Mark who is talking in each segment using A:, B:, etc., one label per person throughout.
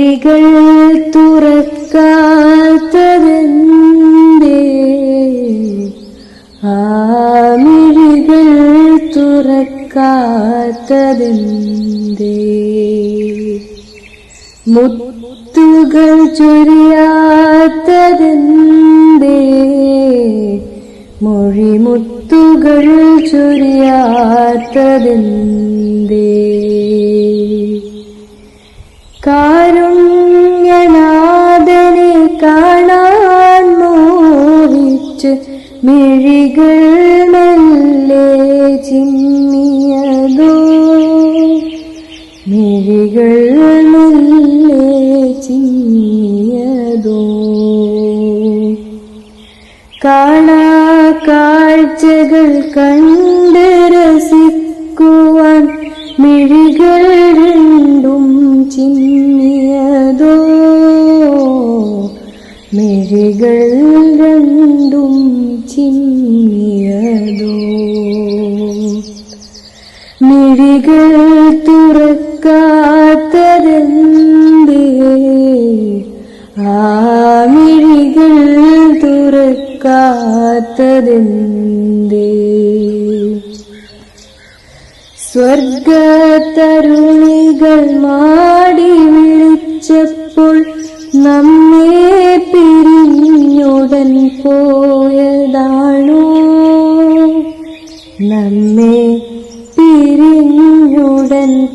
A: മിഴികൾ തുറക്കാത്തതെന്തേ? ആ മിഴികൾ തുറക്കാത്തതെന്തേ? മുത്തുകൾ ചൊരിയാത്തതെന്തേ? മൊഴിമുത്തുകൾ ചൊരിയാത്തതെന്തേ? മോഹിച്ച് മിഴികൾ മെല്ലെ ചിമ്മിയതോ മിഴികൾ മെല്ലെ ചിന്നിയതോ? കാണാ കാഴ്ചകൾ കണ്ട് രസിക്കുവാൻ മിഴികൾ രണ്ടും ചിന്നിയതോ? മിഴികൾ മിഴികൾ തുറക്കാത്തതെന്തേ? ആ മിഴികൾ തുറക്കാത്തതെന്തേ? സ്വർഗതരുണികൾ മാടി വിളിച്ചപ്പോൾ നമ്മെ പിരിഞ്ഞുടൻ പോയതാണോ? നമ്മെ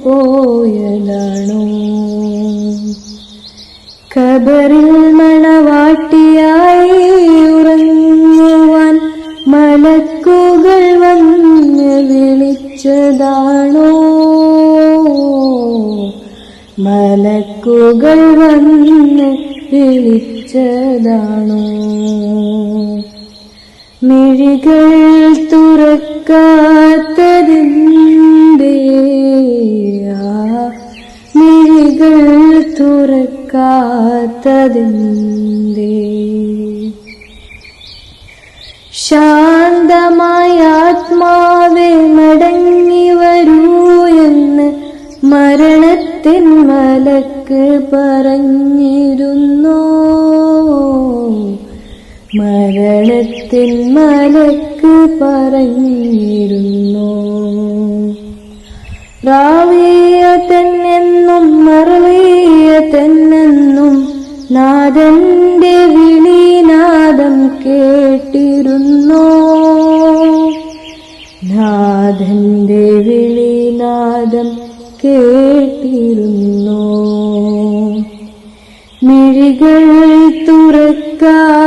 A: പോയതാണോ ഖബറിൽ മണവാട്ടിയായി ഉറങ്ങുവാൻ മലക്കുകൾ വന്ന് വിളിച്ചതാണോ? മലക്കുകൾ വന്ന് വിളിച്ചതാണോ? മിഴികൾ തുറക്കാത്തതിന്റെ മിഴികൾ തുറക്കാത്തതിന്റെ ശാന്തമായ ആത്മാവെ മടങ്ങി വരൂ എന്ന് മരണത്തിൻ മലക്ക് പറഞ്ഞിരുന്നു. മരണത്തിൻ മലക്ക് പറഞ്ഞിരുന്നു. റാവിയ തന്നെന്നും മറവിയ തന്നെന്നും നാദന്റെ വിളിനാദം കേട്ടിരുന്നു. നാഥന്റെ വിളിനാദം കേട്ടിരുന്നു. മിഴികൾ തുറക്കാത്തരന്തേ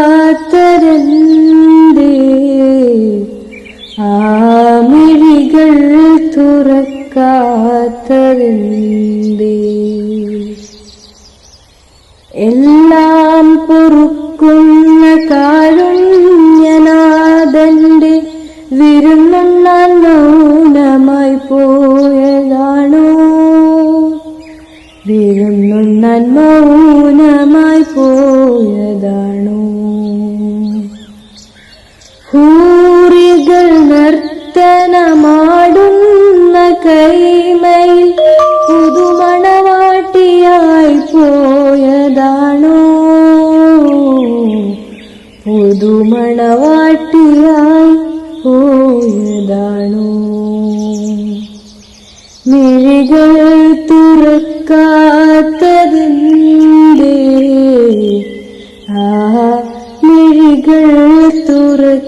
A: പുതുമണവാട്ടിയായി പോയതാണോ? മിഴികൾ മിഴികൾ തുറക്കാത്തതിന്റെ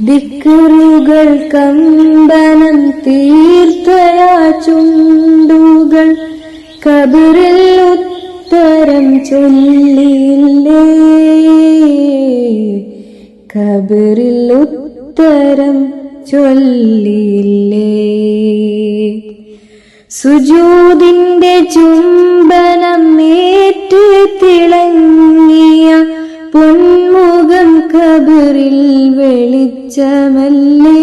A: ദിക്കറുകൾ കമ്പനം തീർത്ഥയാ ചുണ്ടുകൾ കബറിൽ ഉത്തരം ചൊല്ലിയില്ലേ? കബറിൽ ഉത്തരം ചൊല്ലില്ലേ സുജൂതിന്റെ ചുംബനം ഏറ്റ് തിളങ്ങിയ പൊന്മുഖം കബറിൽ വെളിച്ചമല്ലേ?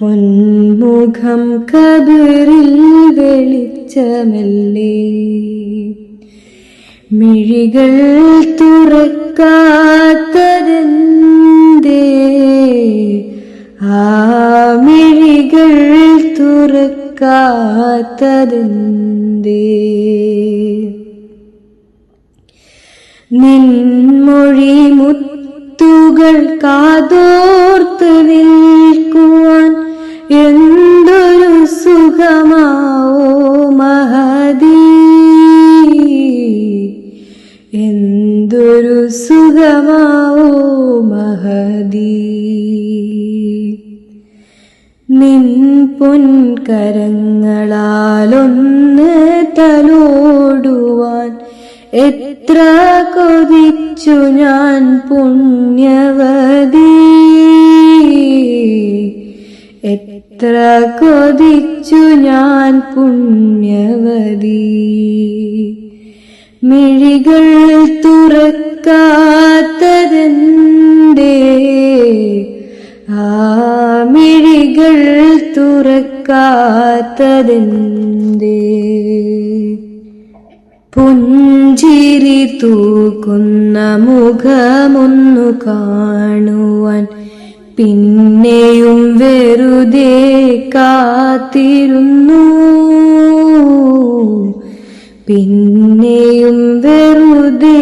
A: പൊന്മുഖം കബറിൽ വെളിച്ചമല്ലേ? മിഴികൾ തുറക്കാത്തതെന്തേ? ആ മിഴികൾ തുറക്കാത്തതെന്തേ? നിൻമൊഴി മുത്തുകൾ കാതോർത്ത് നിൽക്കുവാൻ എന്തൊരു സുഖമാവോ തലോടുവാൻ എത്ര കൊതിച്ചു ഞാൻ പുണ്യവതി. എത്ര കൊതിച്ചു ഞാൻ പുണ്യവതി. മിഴികൾ തുറക്കാത്തതെന്തേ? ആ മിഴികൾ തുറക്കാത്തതെന്തേ? പുഞ്ചിരി തൂക്കുന്ന മുഖമൊന്നു കാണുവാൻ പിന്നെയും വെറുതെ കാത്തിരുന്നു. പിന്നെയും വെറുതെ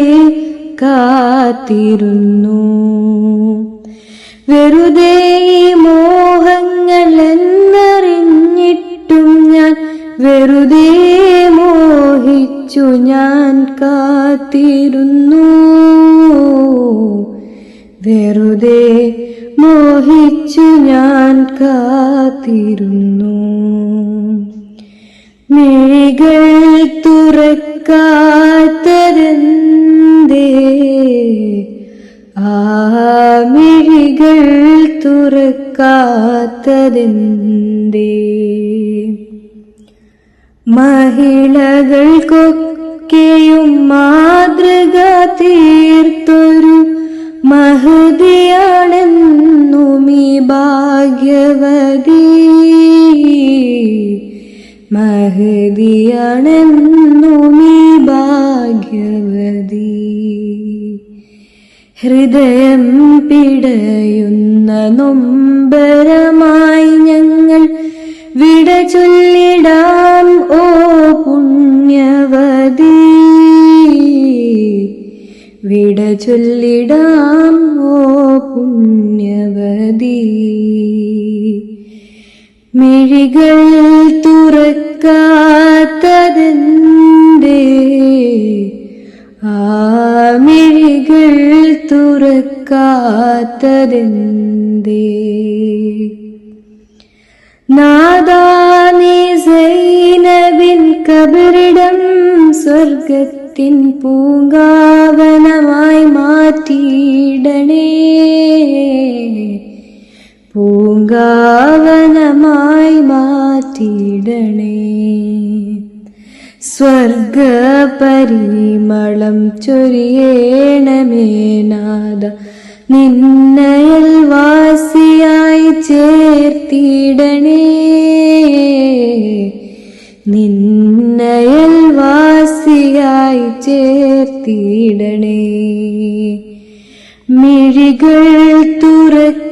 A: കാത്തിരുന്നു. വെറുതെ മോഹങ്ങൾ എന്നറിഞ്ഞിട്ടും ഞാൻ വെറുതെ മോഹിച്ചു ഞാൻ കാത്തിരുന്നു. വെറുതെ മോഹിച്ചു ഞാൻ കാത്തിരുന്നു. മിഴികൾ തുറക്കാത്തതെന്തേ? ആ മിഴികൾ തുറക്കാത്തതെന്തേ? മഹിളകൾക്കൊക്കെയും മാതൃക തീർത്തൊരു മഹതിയാണെന്നും മീ ഭാഗ്യവതി. മഹതിയാണെന്നും മീ ഭാഗ്യവതി. ഹൃദയം പിടയുന്ന നൊമ്പരമായി ഞങ്ങൾ വിട ചൊല്ലിടാം ഓ പുണ്യവതി വിട ചൊല്ലിടാം ഓ പുണ്യവതി മിഴികൾ തുറക്കാത്തതിന്റെ ആ മിഴികൾ തുറക്കാത്തതെന്തേ? നാദാനി സൈനബിൻ കബറിടം സ്വർഗത്തിൻ പൂങ്കാവനമായി മാറ്റിയിടണേ. പൂങ്കാവനമായി മാറ്റിയിടണേ. സ്വർഗ പരിമളം ചൊരിയേണമേ നിന്നയൽ വാസിയായി ചേർത്തിടണേ. നിന്നയൽ വാസിയായി ചേർത്തിടണേ. മിഴികൾ തുറക്കാത്തതെന്തേ?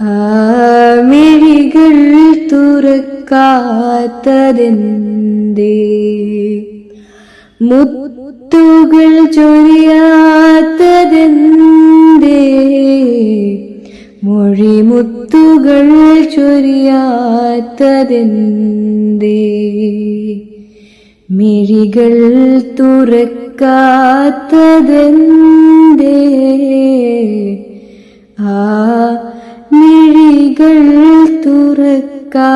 A: ആ മിഴികൾ തുറക്കാത്തതെന്തേ? മുത്തുകൾ ചൊരിയാത്തതെന്തേ? മൊഴിമുത്തുകൾ ചൊരിയാത്തതെന്തേ? മിഴികൾ തുറക്കാത്തതെന്തേ? ആ മിഴികൾ തുറക്കാത്തതെന്തേ?